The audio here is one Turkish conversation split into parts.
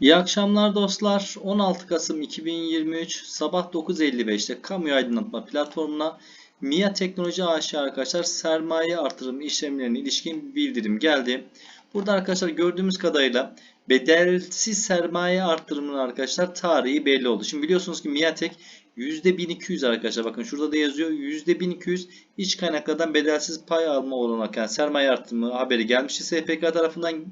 İyi akşamlar dostlar. 16 Kasım 2023 sabah 9.55'te kamu aydınlatma platformuna MIA Teknoloji AŞ arkadaşlar sermaye artırım işlemlerine ilişkin bildirim geldi. Burada arkadaşlar gördüğümüz kadarıyla bedelsiz sermaye artırımının arkadaşlar tarihi belli oldu. Şimdi biliyorsunuz ki MIATEK %1200 arkadaşlar bakın şurada da yazıyor %1200 iç kaynaklardan bedelsiz pay alma olarak yani sermaye artırımı haberi gelmişti SPK tarafından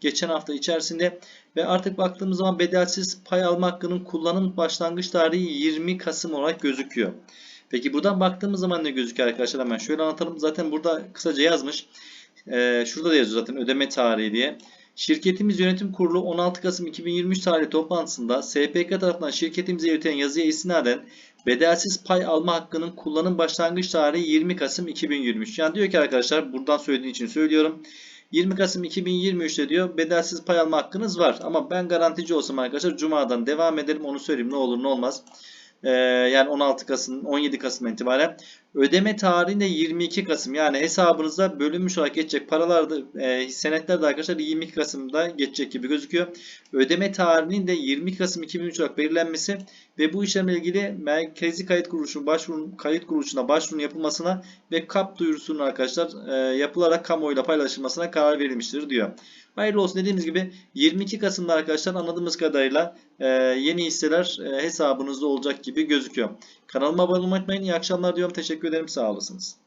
geçen hafta içerisinde ve artık baktığımız zaman bedelsiz pay alma hakkının kullanım başlangıç tarihi 20 Kasım olarak gözüküyor. Peki buradan baktığımız zaman ne gözüküyor arkadaşlar hemen şöyle anlatalım. Zaten burada kısaca yazmış. Ee, şurada da yazıyor zaten ödeme tarihi diye. Şirketimiz yönetim kurulu 16 Kasım 2023 tarihli toplantısında SPK tarafından şirketimize iletilen yazıya istinaden bedelsiz pay alma hakkının kullanım başlangıç tarihi 20 Kasım 2023. Yani diyor ki arkadaşlar buradan söylediği için söylüyorum. 20 Kasım 2023'te diyor bedelsiz pay alma hakkınız var. Ama ben garantici olsam arkadaşlar Cuma'dan devam edelim onu söyleyeyim ne olur ne olmaz. Ee, yani 16 Kasım 17 Kasım itibaren ödeme tarihi de 22 Kasım yani hesabınıza bölünmüş olarak geçecek paralar da e, senetler de arkadaşlar 22 Kasım'da geçecek gibi gözüküyor. Ödeme tarihinin de 20 Kasım 2003 olarak belirlenmesi ve bu işlemle ilgili Merkezi Kayıt Kuruluşu'nun başvurun kayıt kuruluşuna başvurun yapılmasına ve kap duyurusunun arkadaşlar e, yapılarak kamuoyuyla paylaşılmasına karar verilmiştir diyor. Hayırlı olsun dediğimiz gibi 22 Kasım'da arkadaşlar anladığımız kadarıyla e, yeni hisseler e, hesabınızda olacak gibi gözüküyor. Kanalıma abone olmayı unutmayın. İyi akşamlar diyorum. Teşekkür ederim. Sağ olasınız.